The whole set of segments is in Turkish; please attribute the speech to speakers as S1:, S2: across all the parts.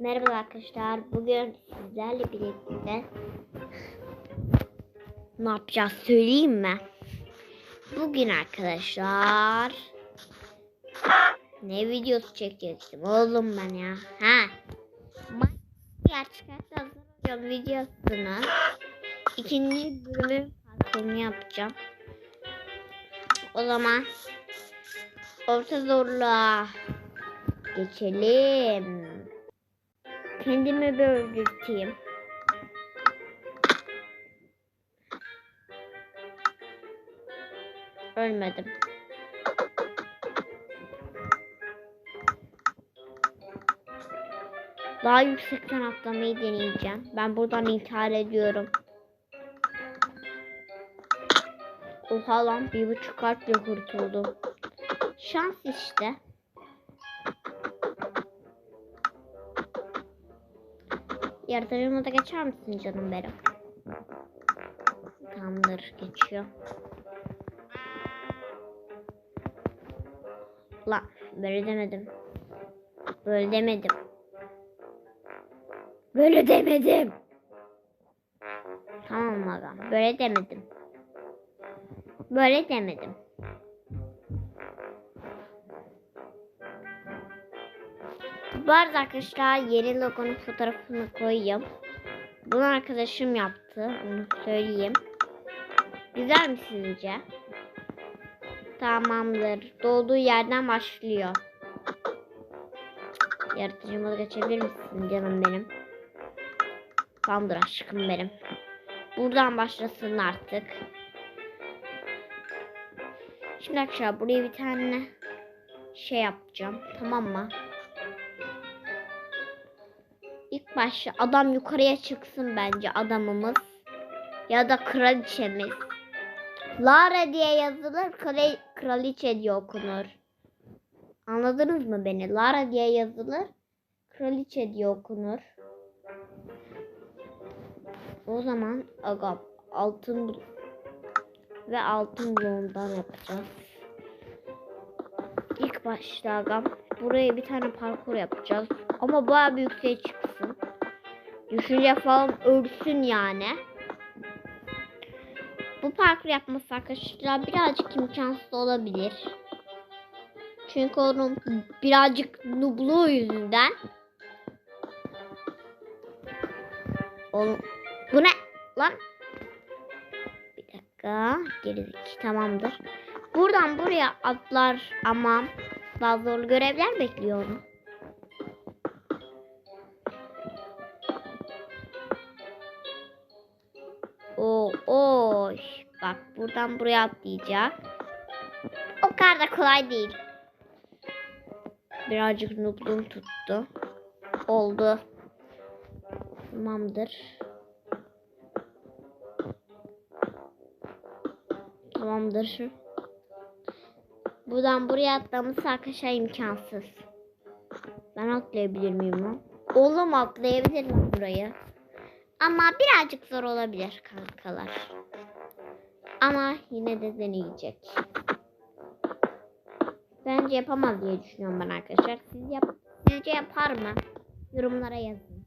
S1: Merhaba arkadaşlar. Bugün sizlerle birlikte ne yapacağız söyleyeyim mi? Bugün arkadaşlar ne videosu çekecektim oğlum ben ya. Ha. Ma- Gerçek hayatta hazır olacağım videosunu ikinci bölümü farkını yapacağım. O zaman orta zorluğa geçelim. Kendimi bir öldürteyim. Ölmedim. Daha yüksekten atlamayı deneyeceğim. Ben buradan intihar ediyorum. Oha lan bir buçuk kalple kurtuldum. Şans işte. Yaratıcı da geçer misin canım benim? Tamamdır geçiyor. La böyle demedim. Böyle demedim. Böyle demedim. Tamam aga böyle demedim. Böyle demedim. Bu arada arkadaşlar yeni logonun fotoğrafını koyayım. Bunu arkadaşım yaptı. Onu söyleyeyim. Güzel mi sizce? Tamamdır. Dolduğu yerden başlıyor. Yaratıcı modu geçebilir misin canım benim? Tamamdır aşkım benim. Buradan başlasın artık. Şimdi arkadaşlar buraya bir tane şey yapacağım. Tamam mı? İlk başta adam yukarıya çıksın bence adamımız. Ya da kraliçemiz. Lara diye yazılır, krali, kraliçe diye okunur. Anladınız mı beni? Lara diye yazılır, kraliçe diye okunur. O zaman aga altın ve altın bloğundan yapacağız. İlk başta agam buraya bir tane parkur yapacağız. Ama bayağı bir yükseğe çıksın. Düşünce falan ölsün yani. Bu parkur yapması arkadaşlar birazcık imkansız olabilir. Çünkü onun birazcık nubluğu yüzünden. Oğlum, bu ne lan? Bir dakika. Gerideki tamamdır. Buradan buraya atlar ama daha zorlu görevler bekliyor onu. Bak buradan buraya atlayacak. O kadar da kolay değil. Birazcık nubluğum tuttu. Oldu. Tamamdır. Tamamdır. Buradan buraya atlaması arkadaşlar imkansız. Ben atlayabilir miyim lan? Oğlum atlayabilir lan burayı. Ama birazcık zor olabilir kankalar. Ama yine de deneyecek. Bence yapamaz diye düşünüyorum ben arkadaşlar. Siz yap sizce yapar mı? Yorumlara yazın.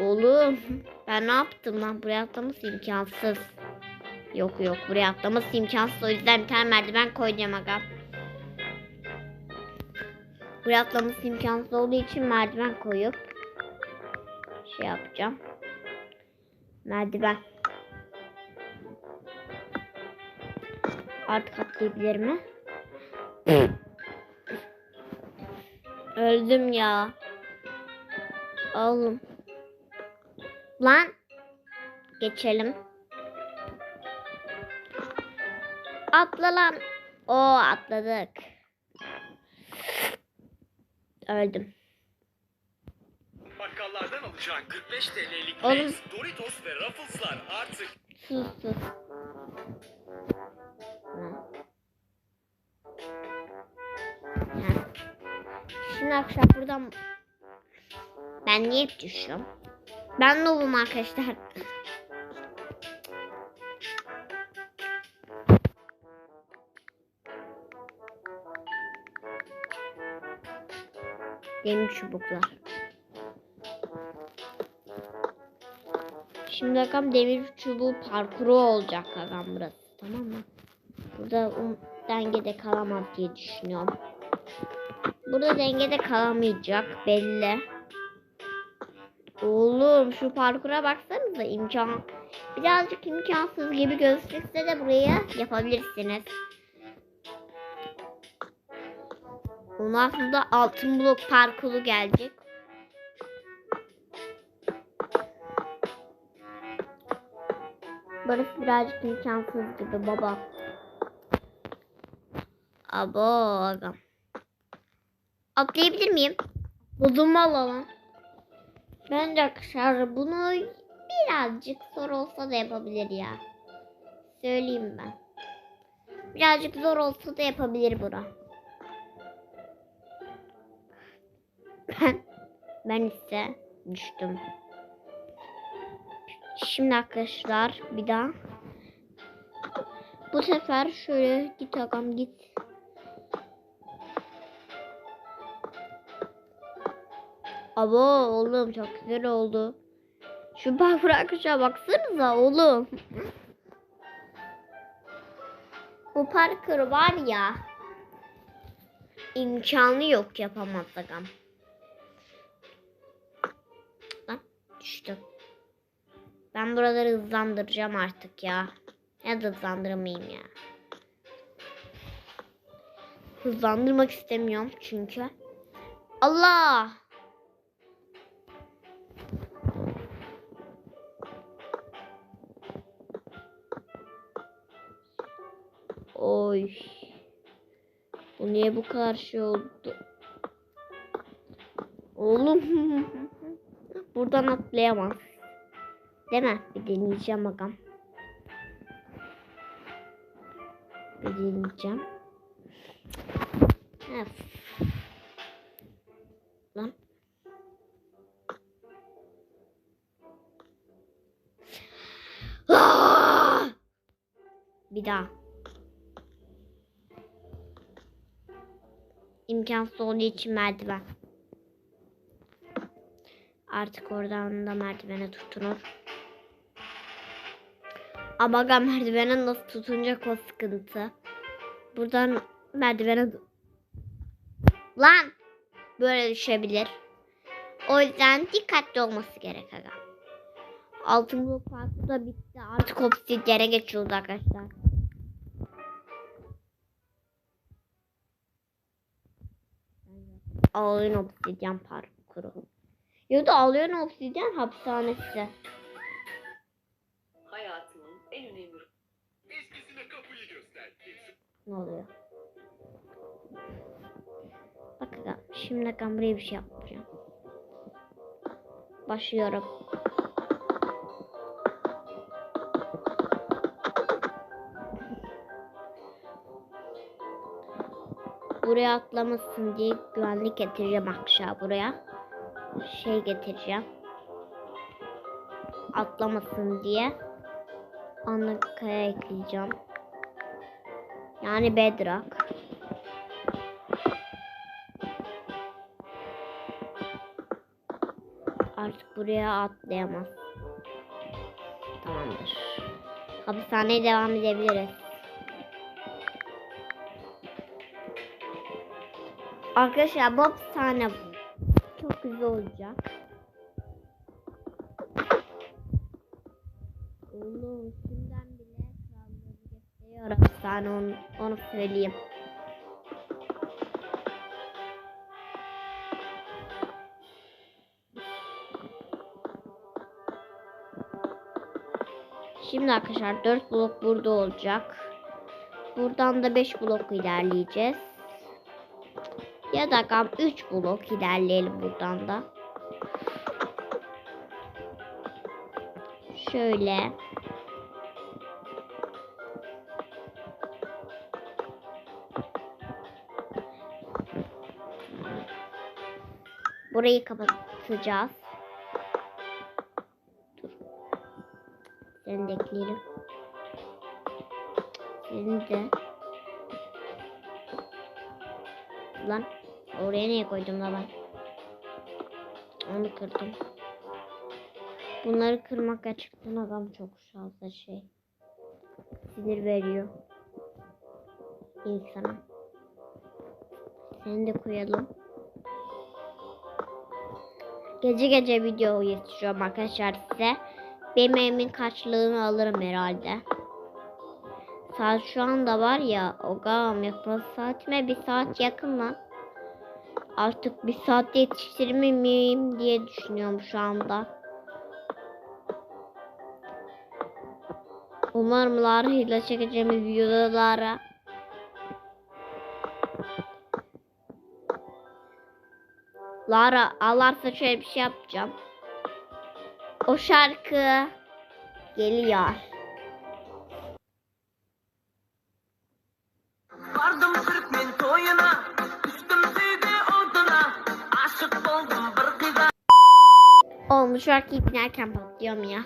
S1: Oğlum ben ne yaptım lan? Buraya atlaması imkansız. Yok yok buraya atlaması imkansız. O yüzden bir tane merdiven koyacağım aga. Buraya atlaması imkansız olduğu için merdiven koyup şey yapacağım. Merdiven. Artık atlayabilir mi? Öldüm ya. Oğlum. Lan. Geçelim. Atla lan. O atladık. Öldüm.
S2: Bakkallardan alacağın 45 TL'lik
S1: Oğlum.
S2: Doritos ve Ruffles'lar artık
S1: Sus sus. Şimdi akşam buradan ben niye düşüyorum? Ben noobum arkadaşlar. Demir çubuklar. Şimdi bakalım demir çubuğu parkuru olacak bakalım burası. Tamam mı? Burada um, dengede kalamaz diye düşünüyorum. Burada dengede kalamayacak belli. Oğlum şu parkura baksanıza imkan. Birazcık imkansız gibi gözükse de burayı yapabilirsiniz. Ondan sonra da altın blok parkuru gelecek. Burası birazcık imkansız gibi baba. Abo agam. Atlayabilir miyim? Bozulma alalım. Bence arkadaşlar bunu birazcık zor olsa da yapabilir ya. Söyleyeyim ben. Birazcık zor olsa da yapabilir bura. Ben, ben ise düştüm. Şimdi arkadaşlar bir daha. Bu sefer şöyle git agam git. Abo oğlum çok güzel oldu. Şu parkur arkadaşlar baksanıza oğlum. Bu parkur var ya. imkanı yok yapamaz agam. Lan düştüm. Ben buraları hızlandıracağım artık ya. Ya da hızlandırmayayım ya. Hızlandırmak istemiyorum çünkü. Allah! Oy. Bu niye bu kadar şey oldu? Oğlum. Buradan atlayamaz. Mi? Bir deneyeceğim bakalım. Bir deneyeceğim. Öf. Lan. Ah! Bir daha. İmkansız olduğu için merdiven. Artık oradan da merdivene tutunur. Ama aga merdivene nasıl tutunacak o sıkıntı. Buradan merdivene... Lan! Böyle düşebilir. O yüzden dikkatli olması gerek aga. Altın blok parkı da bitti. Artık obsidyene geçiyoruz arkadaşlar. Ağlayan obsidyen parkuru. Ya da ağlayan obsidyen hapishanesi.
S3: Hayatının en önemli
S2: Eskisine kapıyı göster.
S1: Ne oluyor? Bak aga, şimdi ben buraya bir şey yapacağım. Başlıyorum. Buraya atlamasın diye güvenlik getireceğim aşağı buraya. Şey getireceğim. Atlamasın diye. Ana kaya ekleyeceğim. Yani bedrock. Artık buraya atlayamaz. Tamamdır. Hapishaneye devam edebiliriz. Arkadaşlar bu hapishane çok güzel olacak. Oğlum şimdiden bile krallığını gösteriyor hapishane onu, onu söyleyeyim. Şimdi arkadaşlar 4 blok burada olacak. Buradan da 5 blok ilerleyeceğiz. Ya da gam 3 blok ilerleyelim buradan da. Şöyle. Burayı kapatacağız. Dur. Seni de ekleyelim. Seni de. Lan oraya niye koydum la ben? Onu kırdım. Bunları kırmak gerçekten adam çok fazla şey. Sinir veriyor. insana. Seni de koyalım. Gece gece video yetişiyorum arkadaşlar size. Benim evimin karşılığını alırım herhalde. Saat şu anda var ya o gam yapma saatime bir saat yakın lan. Artık bir saatte yetiştirir miyim diye düşünüyorum şu anda. Umarım Lara ile çekeceğimiz videolara Lara ağlarsa şöyle bir şey yapacağım. O şarkı geliyor.
S3: Vardım Türkmen toyuna,
S1: bu şarkıyı dinlerken patlıyorum ya.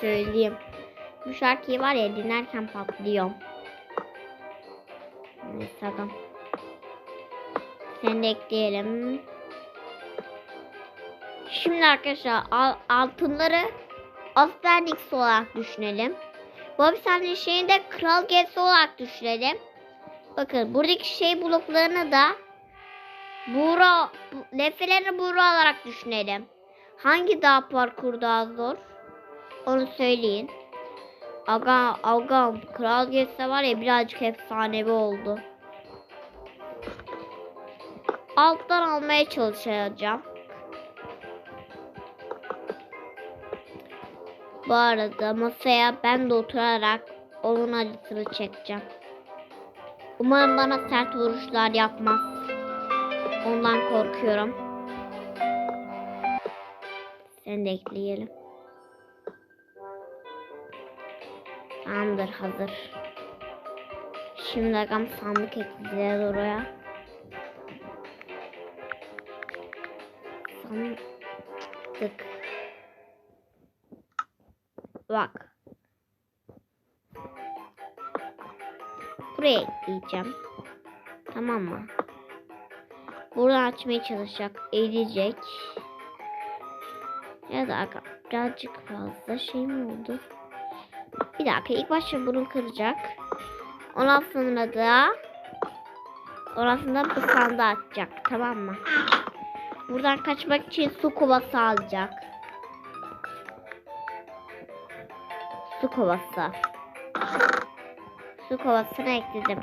S1: Söyleyeyim. Bu şarkıyı var ya dinlerken patlıyorum. Adam. Seni de ekleyelim. Şimdi arkadaşlar al- altınları Asterix olarak düşünelim. Bu hapishanenin şeyini de kral gezisi olarak düşünelim. Bakın buradaki şey bloklarını da Buğra, bu- lefelerini buğra olarak düşünelim. Hangi dağ parkur daha zor? Onu söyleyin. Aga, agam, kral gezisi var ya birazcık efsanevi oldu. Alttan almaya çalışacağım. Bu arada masaya ben de oturarak onun acısını çekeceğim. Umarım bana sert vuruşlar yapmaz. Ondan korkuyorum. Sen de ekleyelim. Tamamdır hazır. Şimdi agam sandık ekleyeceğiz oraya. Sandık. Bak. Buraya ekleyeceğim. Tamam mı? Buradan açmaya çalışacak. Eğilecek. Ya da birazcık fazla şey mi oldu? Bir dakika ilk başta bunu kıracak. Ondan sonra da bu sandığı atacak. Tamam mı? Buradan kaçmak için su kovası alacak. Su kovası. Su kovasını ekledim.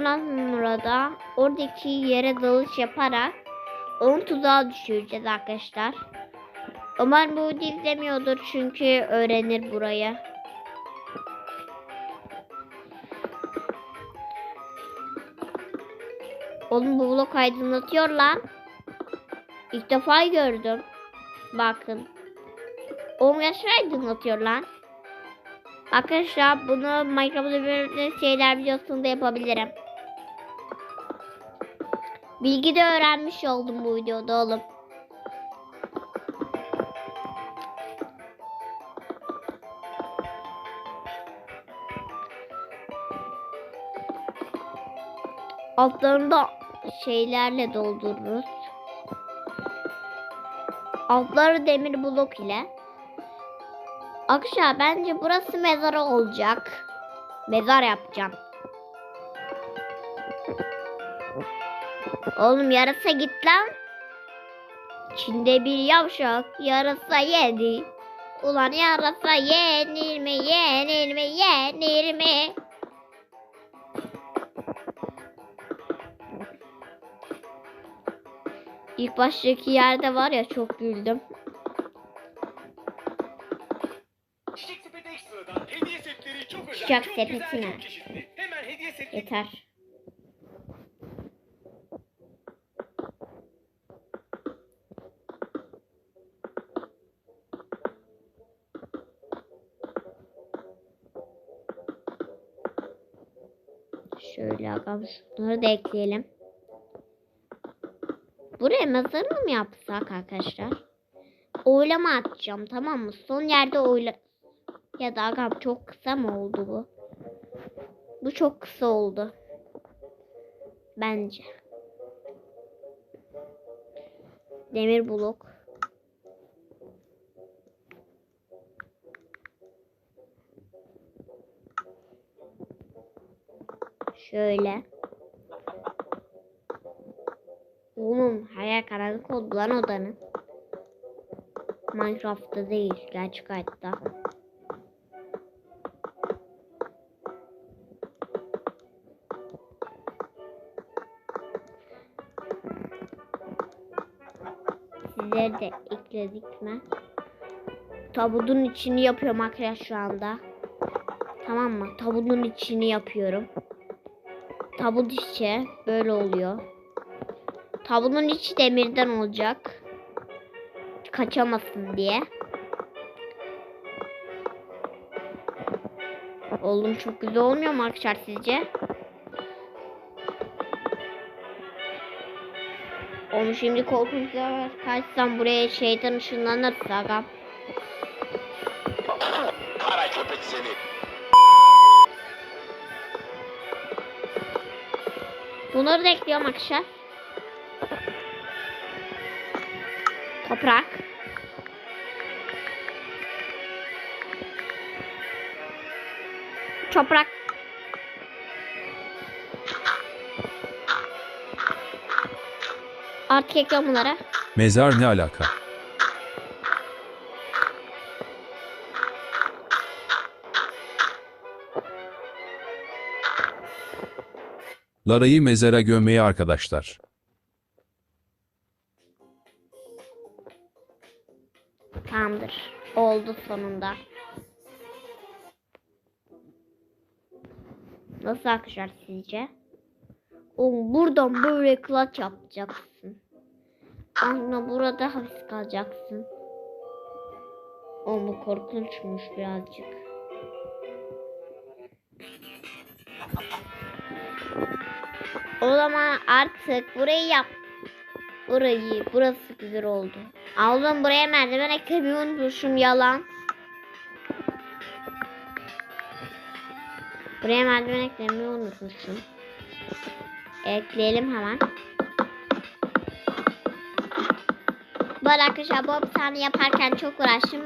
S1: Sonra da oradaki yere dalış yaparak onu tuzağa düşüreceğiz arkadaşlar. Umarım bu izlemiyordur çünkü öğrenir burayı. Oğlum bu blok aydınlatıyor lan. İlk defa gördüm. Bakın. 10 yaş aydınlatıyor lan. Arkadaşlar bunu Minecraft'ta bir şeyler videosunda yapabilirim. Bilgi de öğrenmiş oldum bu videoda oğlum. Altlarını da şeylerle doldururuz. Altları demir blok ile. Akşam bence burası mezarı olacak. Mezar yapacağım. Oğlum yarasa git lan. Çin'de bir yavşak yarasa yedi. Ulan yarasa yenir mi yenir mi yenir mi? İlk baştaki yerde var ya çok güldüm.
S2: Çiçek sepeti ekstradan
S1: Agam şunları da ekleyelim. Buraya mezarını mı yapsak arkadaşlar? Oylama atacağım tamam mı? Son yerde oyla... Ya da agam çok kısa mı oldu bu? Bu çok kısa oldu. Bence. Demir blok. Şöyle. Oğlum her yer karanlık oldu lan odanın. Minecraft'ta değil, gerçek hayatta. Sizleri de ekledik mi? Tabutun içini yapıyorum arkadaşlar şu anda. Tamam mı? Tabutun içini yapıyorum. Tabut içi böyle oluyor. Tabutun içi demirden olacak. Kaçamasın diye. Oğlum çok güzel olmuyor mu arkadaşlar sizce? Onu şimdi korkunçlar kaçsam buraya şeytan ışınlanırsa.
S2: Kara köpek seni.
S1: Bunları da ekliyorum arkadaşlar. Toprak. Toprak. Artık ekliyorum bunları.
S4: Mezar ne alaka? Lara'yı mezara gömmeyi arkadaşlar.
S1: Tamamdır. Oldu sonunda. Nasıl arkadaşlar sizce? Oğlum buradan böyle clutch yapacaksın. Anla burada hapis kalacaksın. Bu korkunçmuş birazcık. O zaman artık burayı yap. Burayı, burası güzel oldu. Aldım buraya merdiven eklemeyi unutmuşum yalan. Buraya merdiven eklemeyi unutmuşum. Ekleyelim hemen. Bu arada arkadaşlar bu hapishane yaparken çok uğraştım.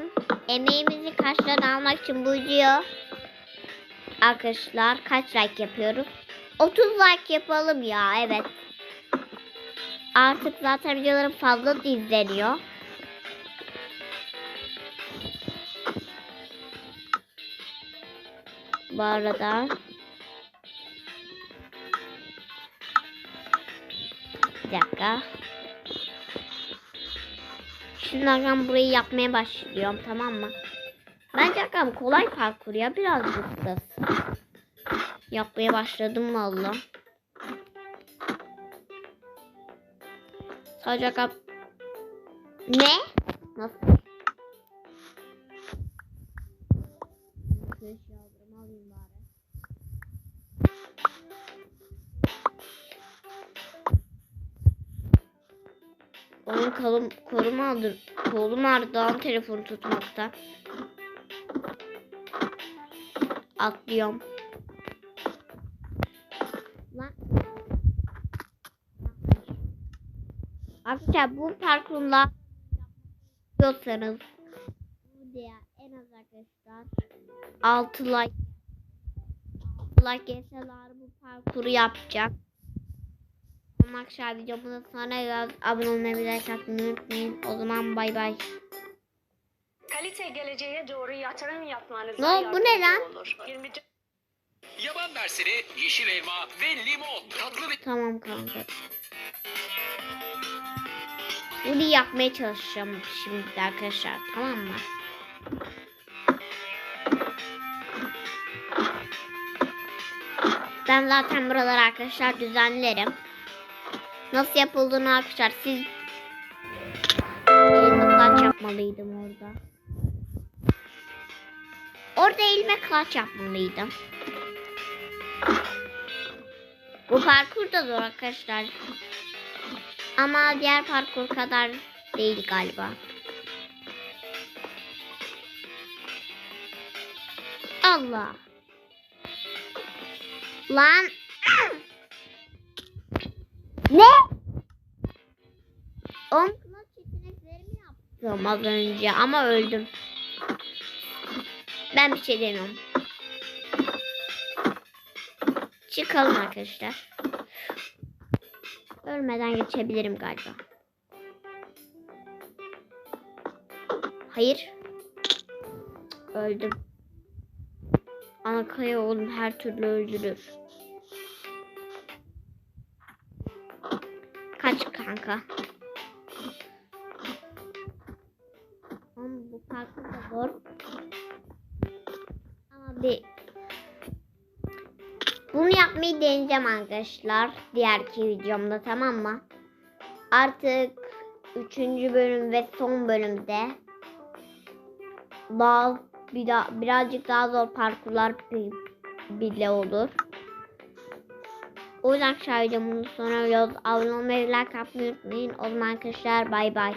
S1: Emeğimizi karşılığını almak için bu videoyu arkadaşlar kaç like yapıyoruz? 30 like yapalım ya evet. Artık zaten videolarım fazla izleniyor. Bu arada bir dakika. Şimdi Agam burayı yapmaya başlıyorum tamam mı? Bence Agam kolay parkur ya birazcık da. Yapmaya başladım valla. Sadece Agam... Ne? Nasıl? Onun kolum, kolum aldı. Kolum ağrıdı lan telefonu tutmakta. Atlıyorum. Lan. Arkadaşlar bu parkurla yapıyorsanız bu diye en az arkadaşlar 6 like 6 like gelseler bu parkuru yapacak. Arkadaşlar videomuza sonra biraz abone olmayı ve like atmayı unutmayın. O zaman bay bay.
S5: Kalite geleceğe doğru yatırım yapmanıza
S1: Ne oldu, bu ne lan?
S5: olur. 20
S2: Yaban mersini, yeşil elma ve limon. Tatlı bir
S1: Tamam kanka. Bunu yapmaya çalışacağım şimdi arkadaşlar. Tamam mı? Ben zaten buraları arkadaşlar düzenlerim. Nasıl yapıldığını arkadaşlar siz elime kaç yapmalıydım orada. Orada elime kaç yapmalıydım. Bu parkur da zor arkadaşlar. Ama diğer parkur kadar değil galiba. Allah. Lan. ne? On clutch az önce ama öldüm. Ben bir şey demiyorum. Çıkalım arkadaşlar. Ölmeden geçebilirim galiba. Hayır. Öldüm. Anakaya oğlum her türlü öldürür. Kaç kanka. Oğlum bu parkur da zor. Ama bir bunu yapmayı deneyeceğim arkadaşlar. Diğerki videomda tamam mı? Artık üçüncü bölüm ve son bölümde daha bir daha, birazcık daha zor parkurlar bi- bile olur. O yüzden aşağı videomun sonuna abone olmayı, like atmayı unutmayın. O zaman arkadaşlar bay bay.